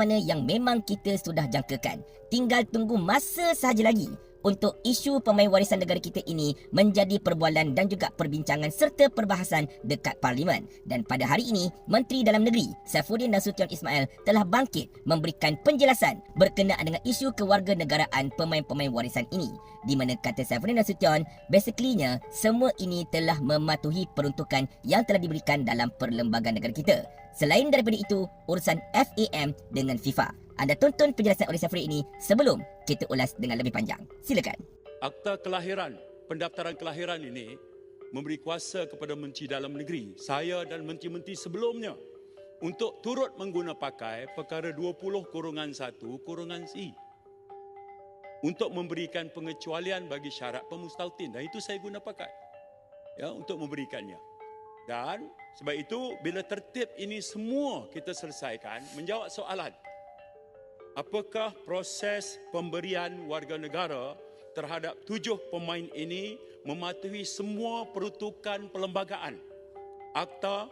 mana yang memang kita sudah jangkakan. Tinggal tunggu masa sahaja lagi untuk isu pemain warisan negara kita ini menjadi perbualan dan juga perbincangan serta perbahasan dekat parlimen. Dan pada hari ini, Menteri Dalam Negeri Saifuddin Nasution Ismail telah bangkit memberikan penjelasan berkenaan dengan isu kewarganegaraan pemain-pemain warisan ini. Di mana kata Saifuddin Nasution, basically-nya semua ini telah mematuhi peruntukan yang telah diberikan dalam perlembagaan negara kita. Selain daripada itu, urusan FAM dengan FIFA. Anda tonton penjelasan oleh Safri ini sebelum kita ulas dengan lebih panjang. Silakan. Akta kelahiran, pendaftaran kelahiran ini memberi kuasa kepada Menteri Dalam Negeri, saya dan menteri-menteri sebelumnya untuk turut mengguna pakai perkara 20 kurungan 1 kurungan C untuk memberikan pengecualian bagi syarat pemustautin dan itu saya guna pakai ya untuk memberikannya. Dan sebab itu bila tertib ini semua kita selesaikan menjawab soalan apakah proses pemberian warga negara terhadap tujuh pemain ini mematuhi semua peruntukan perlembagaan, akta,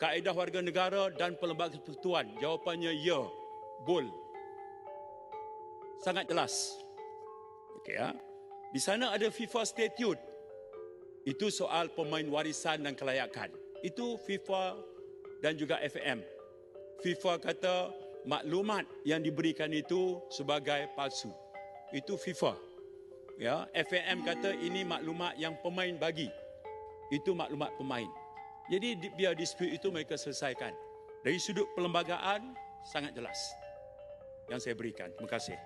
kaedah warga negara dan perlembagaan persekutuan? Jawapannya ya, bol. Sangat jelas. Okey ya. Di sana ada FIFA statute. Itu soal pemain warisan dan kelayakan. Itu FIFA dan juga FAM. FIFA kata maklumat yang diberikan itu sebagai palsu. Itu FIFA. Ya, FAM kata ini maklumat yang pemain bagi. Itu maklumat pemain. Jadi biar dispute itu mereka selesaikan. Dari sudut perlembagaan sangat jelas yang saya berikan. Terima kasih.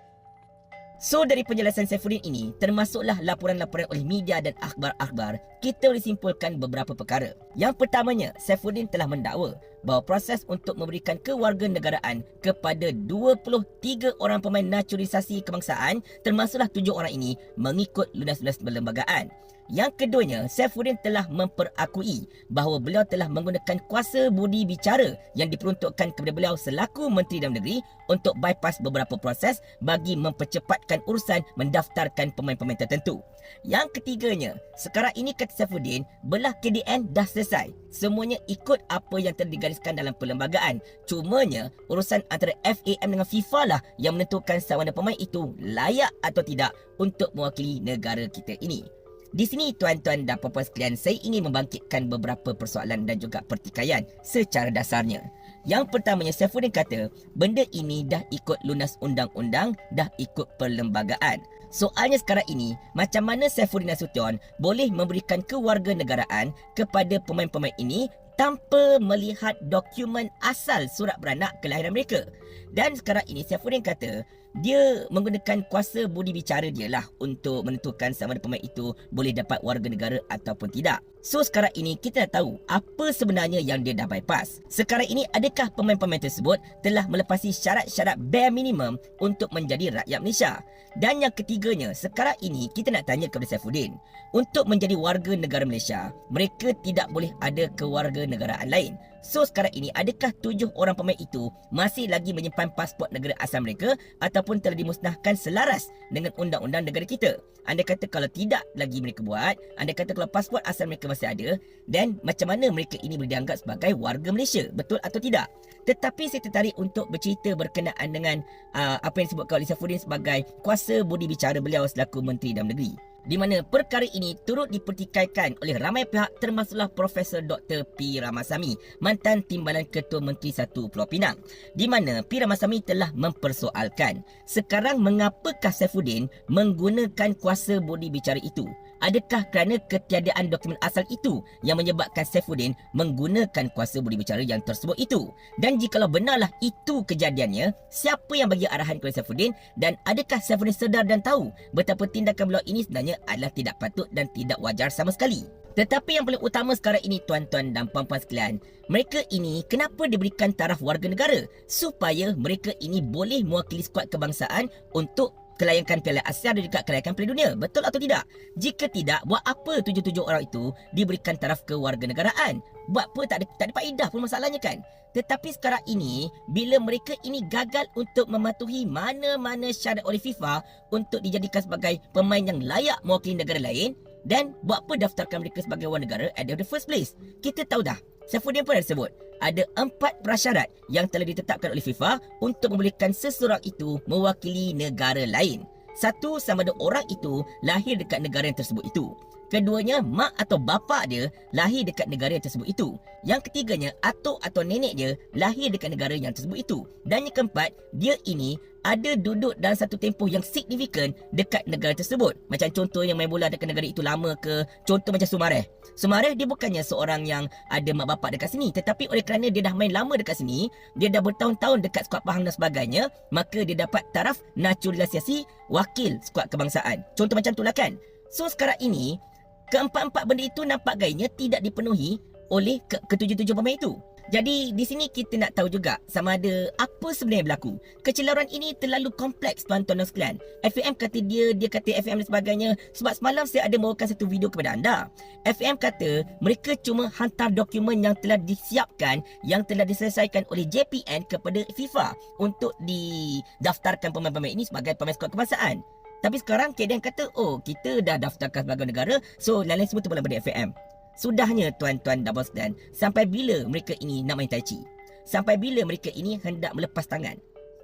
So dari penjelasan Saifuddin ini, termasuklah laporan-laporan oleh media dan akhbar-akhbar, kita boleh simpulkan beberapa perkara. Yang pertamanya, Saifuddin telah mendakwa bahawa proses untuk memberikan kewarganegaraan kepada 23 orang pemain naturalisasi kebangsaan, termasuklah 7 orang ini mengikut lunas-lunas perlembagaan. Yang keduanya, Saifuddin telah memperakui bahawa beliau telah menggunakan kuasa budi bicara yang diperuntukkan kepada beliau selaku Menteri Dalam Negeri untuk bypass beberapa proses bagi mempercepatkan urusan mendaftarkan pemain-pemain tertentu. Yang ketiganya, sekarang ini Saifuddin, belah KDN dah selesai. Semuanya ikut apa yang telah digariskan dalam perlembagaan. Cumanya, urusan antara FAM dengan FIFA lah yang menentukan sama ada pemain itu layak atau tidak untuk mewakili negara kita ini. Di sini tuan-tuan dan puan-puan sekalian, saya ingin membangkitkan beberapa persoalan dan juga pertikaian secara dasarnya. Yang pertamanya, Saifuddin kata, benda ini dah ikut lunas undang-undang, dah ikut perlembagaan. Soalnya sekarang ini, macam mana Saifuddin Nasution boleh memberikan kewarganegaraan kepada pemain-pemain ini tanpa melihat dokumen asal surat beranak kelahiran mereka. Dan sekarang ini Saifuddin kata dia menggunakan kuasa budi bicara dia lah untuk menentukan sama ada pemain itu boleh dapat warga negara ataupun tidak. So sekarang ini kita dah tahu apa sebenarnya yang dia dah bypass. Sekarang ini adakah pemain-pemain tersebut telah melepasi syarat-syarat bare minimum untuk menjadi rakyat Malaysia? Dan yang ketiganya, sekarang ini kita nak tanya kepada Saifuddin. Untuk menjadi warga negara Malaysia, mereka tidak boleh ada kewarganegaraan lain. So sekarang ini adakah tujuh orang pemain itu masih lagi menyimpan pasport negara asal mereka ataupun telah dimusnahkan selaras dengan undang-undang negara kita? Anda kata kalau tidak lagi mereka buat, anda kata kalau pasport asal mereka masih ada, dan macam mana mereka ini boleh dianggap sebagai warga Malaysia? Betul atau tidak? Tetapi saya tertarik untuk bercerita berkenaan dengan uh, apa yang disebutkan oleh Saifuddin sebagai kuasa budi bicara beliau selaku Menteri Dalam Negeri di mana perkara ini turut dipertikaikan oleh ramai pihak termasuklah Profesor Dr. P. Ramasamy, mantan Timbalan Ketua Menteri Satu Pulau Pinang. Di mana P. Ramasamy telah mempersoalkan, sekarang mengapakah Saifuddin menggunakan kuasa bodi bicara itu? Adakah kerana ketiadaan dokumen asal itu yang menyebabkan Saifuddin menggunakan kuasa budi bicara yang tersebut itu? Dan jikalau benarlah itu kejadiannya, siapa yang bagi arahan kepada Saifuddin dan adakah Saifuddin sedar dan tahu betapa tindakan beliau ini sebenarnya adalah tidak patut dan tidak wajar sama sekali? Tetapi yang paling utama sekarang ini tuan-tuan dan puan-puan sekalian, mereka ini kenapa diberikan taraf warga negara? Supaya mereka ini boleh mewakili skuad kebangsaan untuk kelayakan Piala Asia dan juga kelayakan Piala Dunia. Betul atau tidak? Jika tidak, buat apa tujuh-tujuh orang itu diberikan taraf kewarganegaraan? Buat apa tak ada, tak ada faedah pun masalahnya kan? Tetapi sekarang ini, bila mereka ini gagal untuk mematuhi mana-mana syarat oleh FIFA untuk dijadikan sebagai pemain yang layak mewakili negara lain, dan buat apa daftarkan mereka sebagai warga negara at the first place? Kita tahu dah, Saifuddin pun ada sebut ada empat prasyarat yang telah ditetapkan oleh FIFA untuk membolehkan seseorang itu mewakili negara lain. Satu, sama ada orang itu lahir dekat negara yang tersebut itu. Keduanya, mak atau bapa dia lahir dekat negara yang tersebut itu. Yang ketiganya, atuk atau nenek dia lahir dekat negara yang tersebut itu. Dan yang keempat, dia ini ada duduk dalam satu tempoh yang signifikan dekat negara tersebut. Macam contoh yang main bola dekat negara itu lama ke, contoh macam Sumareh. Sumareh dia bukannya seorang yang ada mak bapak dekat sini. Tetapi oleh kerana dia dah main lama dekat sini, dia dah bertahun-tahun dekat skuad Pahang dan sebagainya, maka dia dapat taraf naturalisasi wakil skuad kebangsaan. Contoh macam tu lah kan. So sekarang ini, keempat-empat benda itu nampak gayanya tidak dipenuhi oleh ke- ketujuh-tujuh pemain itu. Jadi di sini kita nak tahu juga sama ada apa sebenarnya berlaku. Kecelaruan ini terlalu kompleks tuan-tuan dan sekalian. FAM kata dia, dia kata FAM dan sebagainya. Sebab semalam saya ada membawakan satu video kepada anda. FAM kata mereka cuma hantar dokumen yang telah disiapkan, yang telah diselesaikan oleh JPN kepada FIFA untuk didaftarkan pemain-pemain ini sebagai pemain skuad kebangsaan. Tapi sekarang KDN kata, oh kita dah daftarkan sebagai negara, so lain-lain semua terpulang pada FAM. Sudahnya tuan-tuan bos dan sampai bila mereka ini nak main tai chi? Sampai bila mereka ini hendak melepas tangan?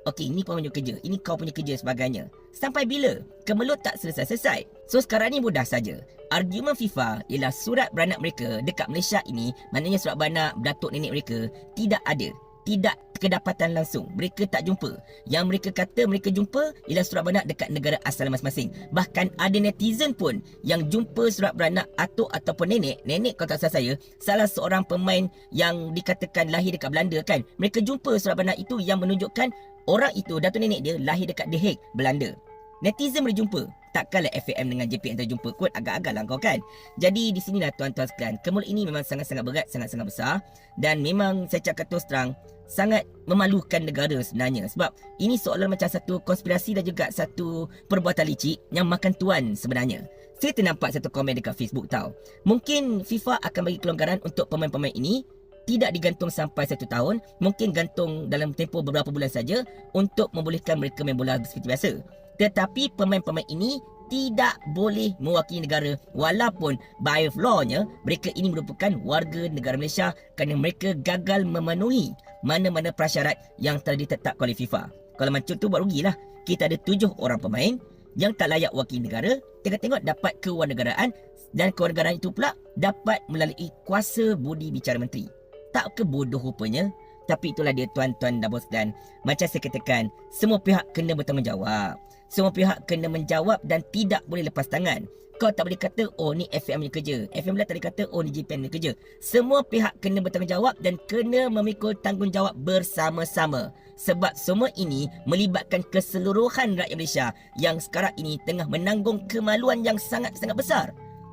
Okey, ini kau punya kerja. Ini kau punya kerja sebagainya. Sampai bila? Kemelut tak selesai-selesai. So sekarang ni mudah saja. Argument FIFA ialah surat beranak mereka dekat Malaysia ini, maknanya surat beranak datuk nenek mereka tidak ada tidak kedapatan langsung. Mereka tak jumpa. Yang mereka kata mereka jumpa ialah surat beranak dekat negara asal masing-masing. Bahkan ada netizen pun yang jumpa surat beranak atuk ataupun nenek. Nenek kalau tak salah saya, salah seorang pemain yang dikatakan lahir dekat Belanda kan. Mereka jumpa surat beranak itu yang menunjukkan orang itu, datuk nenek dia lahir dekat The Hague, Belanda. Netizen boleh jumpa. Takkanlah FAM dengan JPN terjumpa kot agak-agak lah kau kan. Jadi di sinilah tuan-tuan sekalian. Kemul ini memang sangat-sangat berat, sangat-sangat besar. Dan memang saya cakap terus terang, sangat memalukan negara sebenarnya. Sebab ini seolah macam satu konspirasi dan juga satu perbuatan licik yang makan tuan sebenarnya. Saya ternampak satu komen dekat Facebook tau. Mungkin FIFA akan bagi kelonggaran untuk pemain-pemain ini tidak digantung sampai satu tahun. Mungkin gantung dalam tempoh beberapa bulan saja untuk membolehkan mereka main bola seperti biasa. Tetapi pemain-pemain ini tidak boleh mewakili negara walaupun by law-nya mereka ini merupakan warga negara Malaysia kerana mereka gagal memenuhi mana-mana prasyarat yang telah ditetapkan oleh FIFA. Kalau macam tu buat rugilah. Kita ada tujuh orang pemain yang tak layak wakili negara, tengok-tengok dapat kewarganegaraan dan kewarganegaraan itu pula dapat melalui kuasa budi bicara menteri. Tak ke bodoh rupanya, tapi itulah dia tuan-tuan dan bos dan macam saya katakan, semua pihak kena bertanggungjawab. Semua pihak kena menjawab dan tidak boleh lepas tangan. Kau tak boleh kata, oh ni FM punya kerja. FM pula tak boleh kata, oh ni JPN punya kerja. Semua pihak kena bertanggungjawab dan kena memikul tanggungjawab bersama-sama. Sebab semua ini melibatkan keseluruhan rakyat Malaysia yang sekarang ini tengah menanggung kemaluan yang sangat-sangat besar.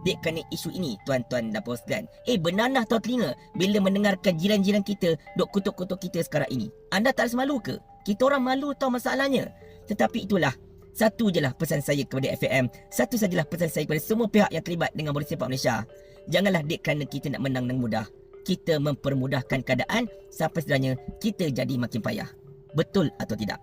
Dek kerana isu ini, tuan-tuan dan puan Eh, benanah tahu telinga bila mendengarkan jiran-jiran kita dok kutuk-kutuk kita sekarang ini. Anda tak rasa malu ke? Kita orang malu tahu masalahnya. Tetapi itulah, satu je lah pesan saya kepada FAM. Satu sajalah pesan saya kepada semua pihak yang terlibat dengan bola sepak Malaysia. Janganlah dek kerana kita nak menang dengan mudah. Kita mempermudahkan keadaan sampai sebenarnya kita jadi makin payah. Betul atau tidak?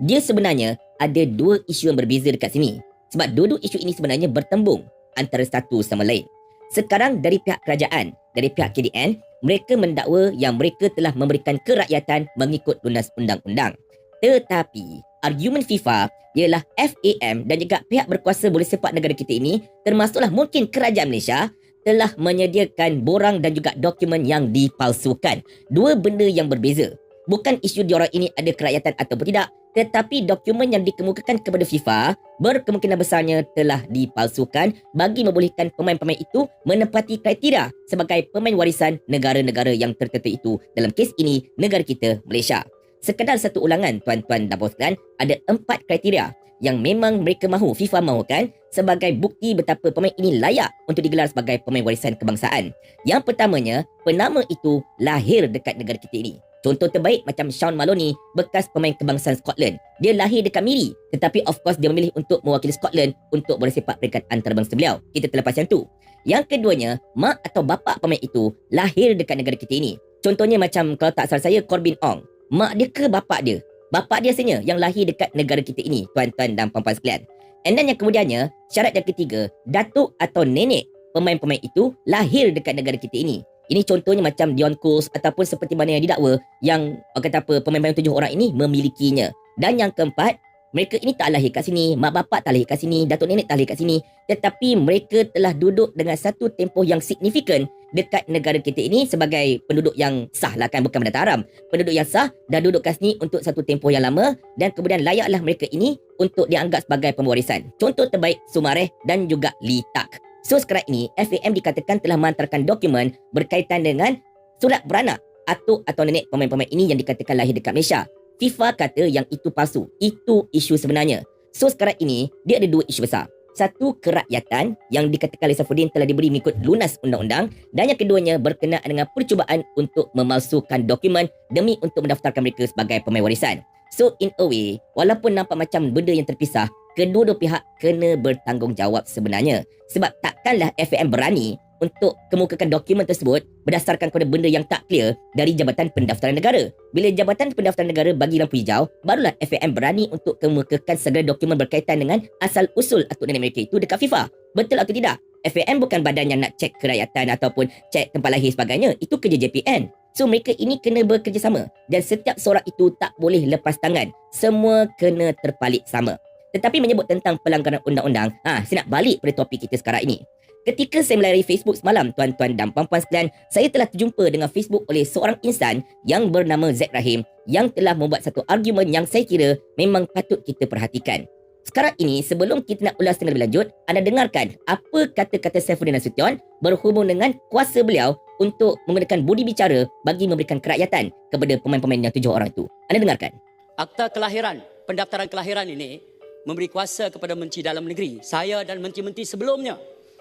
Dia sebenarnya ada dua isu yang berbeza dekat sini. Sebab dua-dua isu ini sebenarnya bertembung antara satu sama lain. Sekarang dari pihak kerajaan, dari pihak KDN, mereka mendakwa yang mereka telah memberikan kerakyatan mengikut lunas undang-undang. Tetapi, argumen FIFA ialah FAM dan juga pihak berkuasa bola sepak negara kita ini, termasuklah mungkin kerajaan Malaysia, telah menyediakan borang dan juga dokumen yang dipalsukan. Dua benda yang berbeza. Bukan isu diorang ini ada kerakyatan ataupun tidak, tetapi dokumen yang dikemukakan kepada FIFA berkemungkinan besarnya telah dipalsukan bagi membolehkan pemain-pemain itu menepati kriteria sebagai pemain warisan negara-negara yang tertentu itu. Dalam kes ini, negara kita, Malaysia. Sekadar satu ulangan, tuan-tuan dan boskan, ada empat kriteria yang memang mereka mahu, FIFA mahukan sebagai bukti betapa pemain ini layak untuk digelar sebagai pemain warisan kebangsaan. Yang pertamanya, penama itu lahir dekat negara kita ini. Contoh terbaik macam Sean Maloney, bekas pemain kebangsaan Scotland. Dia lahir dekat Miri, tetapi of course dia memilih untuk mewakili Scotland untuk bola sepak peringkat antarabangsa beliau. Kita terlepas yang tu. Yang keduanya, mak atau bapa pemain itu lahir dekat negara kita ini. Contohnya macam kalau tak salah saya Corbin Ong. Mak dia ke bapa dia? Bapa dia sebenarnya yang lahir dekat negara kita ini, tuan-tuan dan puan-puan sekalian. And then yang kemudiannya, syarat yang ketiga, datuk atau nenek pemain-pemain itu lahir dekat negara kita ini. Ini contohnya macam Dion Coles ataupun seperti mana yang didakwa yang kata apa pemain-pemain tujuh orang ini memilikinya. Dan yang keempat, mereka ini tak lahir kat sini, mak bapak tak lahir kat sini, datuk nenek tak lahir kat sini, tetapi mereka telah duduk dengan satu tempoh yang signifikan dekat negara kita ini sebagai penduduk yang sah lah kan, bukan pendatang haram. Penduduk yang sah dah duduk kat sini untuk satu tempoh yang lama dan kemudian layaklah mereka ini untuk dianggap sebagai pemwarisan. Contoh terbaik Sumareh dan juga Lee Tak. So sekarang ini, FAM dikatakan telah menghantarkan dokumen berkaitan dengan surat beranak atau atau nenek pemain-pemain ini yang dikatakan lahir dekat Malaysia. FIFA kata yang itu palsu. Itu isu sebenarnya. So sekarang ini, dia ada dua isu besar. Satu, kerakyatan yang dikatakan oleh Safudin telah diberi mengikut lunas undang-undang dan yang keduanya berkenaan dengan percubaan untuk memalsukan dokumen demi untuk mendaftarkan mereka sebagai pemain warisan. So in a way, walaupun nampak macam benda yang terpisah, kedua-dua pihak kena bertanggungjawab sebenarnya. Sebab takkanlah FAM berani untuk kemukakan dokumen tersebut berdasarkan kepada benda yang tak clear dari Jabatan Pendaftaran Negara. Bila Jabatan Pendaftaran Negara bagi lampu hijau, barulah FAM berani untuk kemukakan segala dokumen berkaitan dengan asal-usul atau nenek mereka itu dekat FIFA. Betul atau tidak? FAM bukan badan yang nak cek kerakyatan ataupun cek tempat lahir sebagainya. Itu kerja JPN. So mereka ini kena bekerjasama dan setiap sorak itu tak boleh lepas tangan. Semua kena terpalik sama. Tetapi menyebut tentang pelanggaran undang-undang, ha, saya nak balik pada topik kita sekarang ini. Ketika saya melayari Facebook semalam, tuan-tuan dan puan-puan sekalian, saya telah terjumpa dengan Facebook oleh seorang insan yang bernama Zaid Rahim yang telah membuat satu argumen yang saya kira memang patut kita perhatikan. Sekarang ini, sebelum kita nak ulas dengan lebih lanjut, anda dengarkan apa kata-kata Saifuddin Nasution berhubung dengan kuasa beliau untuk menggunakan budi bicara bagi memberikan kerakyatan kepada pemain-pemain yang tujuh orang itu. Anda dengarkan. Akta kelahiran, pendaftaran kelahiran ini memberi kuasa kepada Menteri Dalam Negeri, saya dan menteri-menteri sebelumnya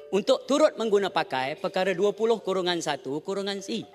untuk turut mengguna pakai perkara 20 kurungan 1 kurungan C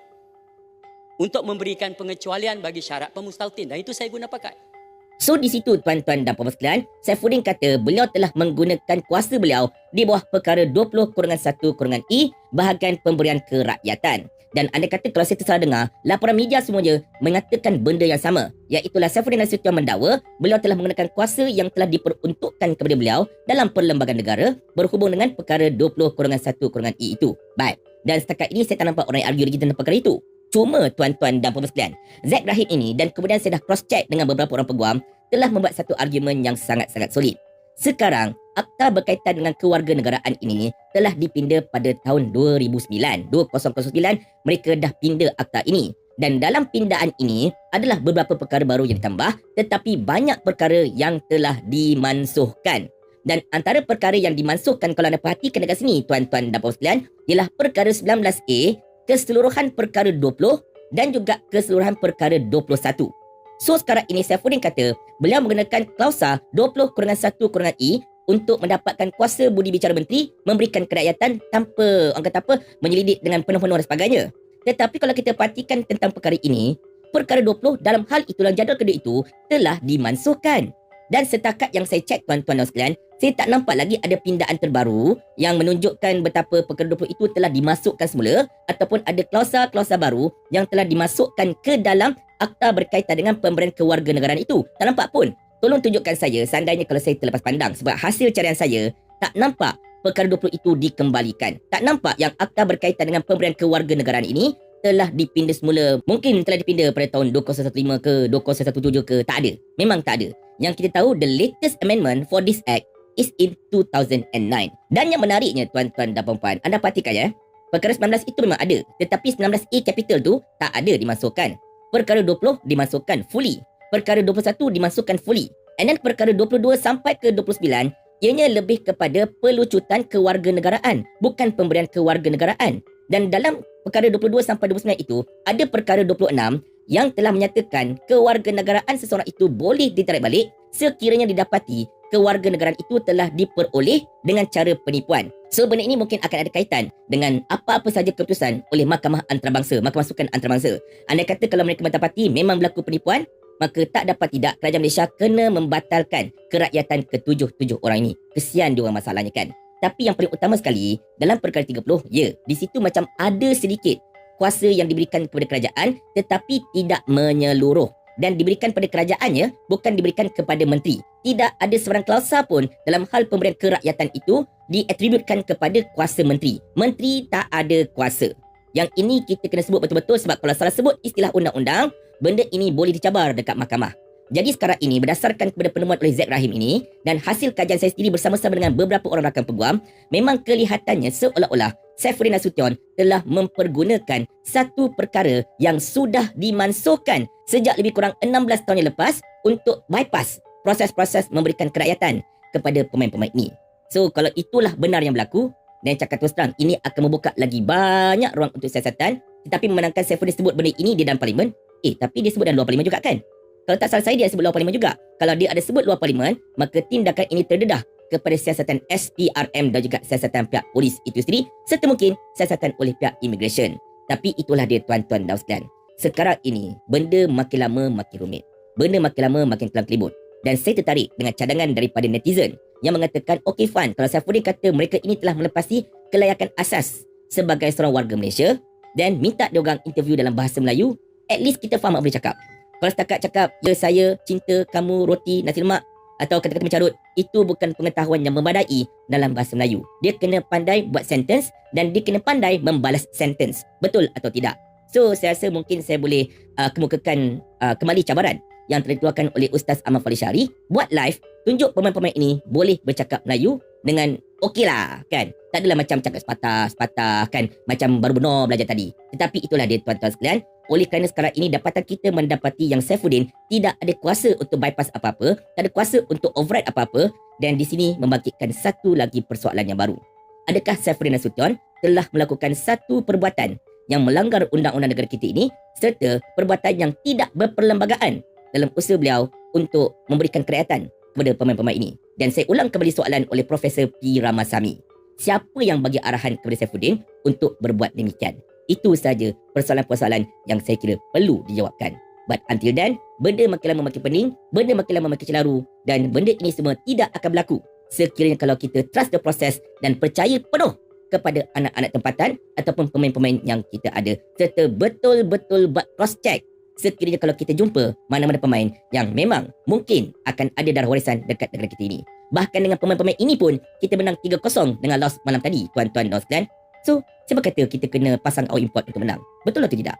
untuk memberikan pengecualian bagi syarat pemustautin dan itu saya guna pakai. So di situ tuan-tuan dan puan sekalian, Saifuddin kata beliau telah menggunakan kuasa beliau di bawah perkara 20 kurungan 1 kurungan E bahagian pemberian kerakyatan. Dan anda kata kalau saya tersalah dengar, laporan media semuanya mengatakan benda yang sama. Iaitulah Saifuddin Nasution mendakwa beliau telah menggunakan kuasa yang telah diperuntukkan kepada beliau dalam perlembagaan negara berhubung dengan perkara 20 kurungan 1 kurungan E itu. Baik. Dan setakat ini saya tak nampak orang yang argue lagi tentang perkara itu. Cuma tuan-tuan dan puan sekalian, Zack Rahim ini dan kemudian saya dah cross check dengan beberapa orang peguam telah membuat satu argumen yang sangat-sangat solid. Sekarang, akta berkaitan dengan kewarganegaraan ini telah dipinda pada tahun 2009. 2009 mereka dah pinda akta ini. Dan dalam pindaan ini adalah beberapa perkara baru yang ditambah tetapi banyak perkara yang telah dimansuhkan. Dan antara perkara yang dimansuhkan kalau anda perhatikan dekat sini tuan-tuan dan puan sekalian ialah perkara 19A, keseluruhan perkara 20 dan juga keseluruhan perkara 21. So sekarang ini Saifuddin kata beliau menggunakan klausa 20 kurangan 1 kurangan E untuk mendapatkan kuasa budi bicara menteri memberikan kerakyatan tanpa orang kata apa menyelidik dengan penuh-penuh dan sebagainya. Tetapi kalau kita perhatikan tentang perkara ini, perkara 20 dalam hal itu dalam jadual kedua itu telah dimansuhkan. Dan setakat yang saya cek tuan-tuan dan sekalian, saya tak nampak lagi ada pindaan terbaru yang menunjukkan betapa perkara 20 itu telah dimasukkan semula ataupun ada klausa-klausa baru yang telah dimasukkan ke dalam akta berkaitan dengan pemberian kewarganegaraan itu. Tak nampak pun. Tolong tunjukkan saya seandainya kalau saya terlepas pandang sebab hasil carian saya tak nampak perkara 20 itu dikembalikan. Tak nampak yang akta berkaitan dengan pemberian kewarganegaraan ini telah dipinda semula. Mungkin telah dipinda pada tahun 2015 ke 2017 ke. Tak ada. Memang tak ada. Yang kita tahu, the latest amendment for this act is in 2009. Dan yang menariknya, tuan-tuan dan puan-puan, anda perhatikan ya. Perkara 19 itu memang ada. Tetapi 19A capital tu tak ada dimasukkan. Perkara 20 dimasukkan fully. Perkara 21 dimasukkan fully. And then perkara 22 sampai ke 29, ianya lebih kepada pelucutan kewarganegaraan. Bukan pemberian kewarganegaraan. Dan dalam perkara 22 sampai 29 itu, ada perkara 26 yang telah menyatakan kewarganegaraan seseorang itu boleh ditarik balik sekiranya didapati kewarganegaraan itu telah diperoleh dengan cara penipuan. So benda ini mungkin akan ada kaitan dengan apa-apa saja keputusan oleh Mahkamah Antarabangsa, Mahkamah Sukan Antarabangsa. Anda kata kalau mereka mendapati memang berlaku penipuan, maka tak dapat tidak kerajaan Malaysia kena membatalkan kerakyatan ketujuh-tujuh orang ini. Kesian dia orang masalahnya kan. Tapi yang paling utama sekali, dalam perkara 30, ya, di situ macam ada sedikit kuasa yang diberikan kepada kerajaan tetapi tidak menyeluruh dan diberikan pada kerajaannya bukan diberikan kepada menteri. Tidak ada sebarang klausa pun dalam hal pemberian kerakyatan itu diatributkan kepada kuasa menteri. Menteri tak ada kuasa. Yang ini kita kena sebut betul-betul sebab kalau salah sebut istilah undang-undang, benda ini boleh dicabar dekat mahkamah. Jadi sekarang ini berdasarkan kepada penemuan oleh Zack Rahim ini dan hasil kajian saya sendiri bersama-sama dengan beberapa orang rakan peguam, memang kelihatannya seolah-olah Saifuddin Nasution telah mempergunakan satu perkara yang sudah dimansuhkan sejak lebih kurang 16 tahun yang lepas untuk bypass proses-proses memberikan kerakyatan kepada pemain-pemain ini. So kalau itulah benar yang berlaku dan cakap terus terang ini akan membuka lagi banyak ruang untuk siasatan. Tetapi memandangkan Saifuddin sebut benda ini di dalam parlimen eh tapi dia sebut dalam luar parlimen juga kan? Kalau tak salah saya dia sebut luar parlimen juga. Kalau dia ada sebut luar parlimen maka tindakan ini terdedah kepada siasatan SPRM dan juga siasatan pihak polis itu sendiri serta mungkin siasatan oleh pihak immigration. Tapi itulah dia tuan-tuan dan sekalian. Sekarang ini benda makin lama makin rumit. Benda makin lama makin kelam kelibut dan saya tertarik dengan cadangan daripada netizen yang mengatakan okey fine kalau Saifuddin kata mereka ini telah melepasi kelayakan asas sebagai seorang warga Malaysia dan minta dia orang interview dalam bahasa Melayu at least kita faham apa dia cakap. Kalau setakat cakap ya saya cinta kamu roti nasi lemak atau kata-kata mencarut itu bukan pengetahuan yang memadai dalam bahasa Melayu. Dia kena pandai buat sentence dan dia kena pandai membalas sentence. Betul atau tidak? So saya rasa mungkin saya boleh uh, kemukakan uh, kembali cabaran yang dikeluarkan oleh Ustaz Ahmad Fali Syari. Buat live tunjuk pemain-pemain ini boleh bercakap Melayu dengan okey lah kan tak adalah macam cakap sepatah sepatah kan macam baru benar belajar tadi tetapi itulah dia tuan-tuan sekalian oleh kerana sekarang ini dapatan kita mendapati yang Saifuddin tidak ada kuasa untuk bypass apa-apa tak ada kuasa untuk override apa-apa dan di sini membangkitkan satu lagi persoalan yang baru adakah Saifuddin Nasution telah melakukan satu perbuatan yang melanggar undang-undang negara kita ini serta perbuatan yang tidak berperlembagaan dalam usaha beliau untuk memberikan kerakyatan kepada pemain-pemain ini. Dan saya ulang kembali soalan oleh Profesor P. Ramasamy. Siapa yang bagi arahan kepada Saifuddin untuk berbuat demikian? Itu saja persoalan-persoalan yang saya kira perlu dijawabkan. But until then, benda makin lama makin pening, benda makin lama makin celaru dan benda ini semua tidak akan berlaku sekiranya kalau kita trust the process dan percaya penuh kepada anak-anak tempatan ataupun pemain-pemain yang kita ada serta betul-betul buat cross check sekiranya kalau kita jumpa mana-mana pemain yang memang mungkin akan ada darah warisan dekat negara kita ini. Bahkan dengan pemain-pemain ini pun kita menang 3-0 dengan loss malam tadi tuan-tuan dan sekalian. So, siapa kata kita kena pasang our import untuk menang? Betul atau tidak?